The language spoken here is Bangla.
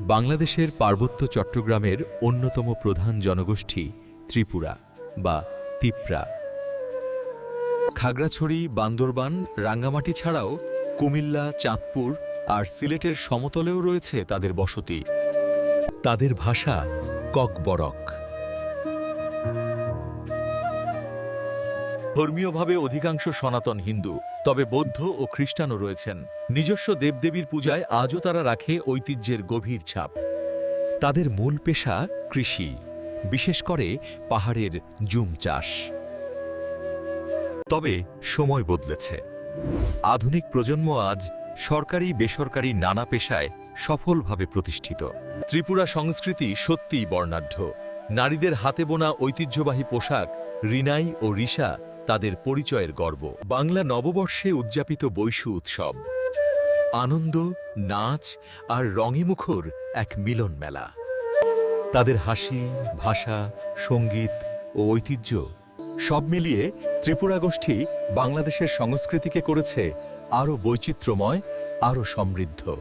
বাংলাদেশের পার্বত্য চট্টগ্রামের অন্যতম প্রধান জনগোষ্ঠী ত্রিপুরা বা তিপ্রা। খাগড়াছড়ি, বান্দরবান, রাঙ্গামাটি ছাড়াও কুমিল্লা, চাঁদপুর আর সিলেটের সমতলেও রয়েছে তাদের বসতি। তাদের ভাষা ককবরক। ধর্মীয়ভাবে অধিকাংশ সনাতন হিন্দু, তবে বৌদ্ধ ও খ্রিস্টানও রয়েছেন। নিজস্ব দেবদেবীর পূজায় আজও তারা রাখে ঐতিহ্যের গভীর ছাপ। তাদের মূল পেশা কৃষি, বিশেষ করে পাহাড়ের জুম চাষ। তবে সময় বদলেছে। আধুনিক প্রজন্ম আজ সরকারি, বেসরকারি নানা পেশায় সফলভাবে প্রতিষ্ঠিত। ত্রিপুরা সংস্কৃতি সত্যিই বর্ণাঢ্য। নারীদের হাতে বোনা ঐতিহ্যবাহী পোশাক রিনাই ও রিসা তাদের পরিচয়ের গর্ব। বাংলা নববর্ষে উদযাপিত বৈশু উৎসব। আনন্দ, নাচ আর রঙে মুখর এক মিলন মেলা। তাদের হাসি, ভাষা, সংগীত ও ঐতিহ্য সব মিলিয়ে ত্রিপুরা গোষ্ঠী বাংলাদেশের সংস্কৃতিকে করেছে আরও বৈচিত্র্যময়, আরও সমৃদ্ধ।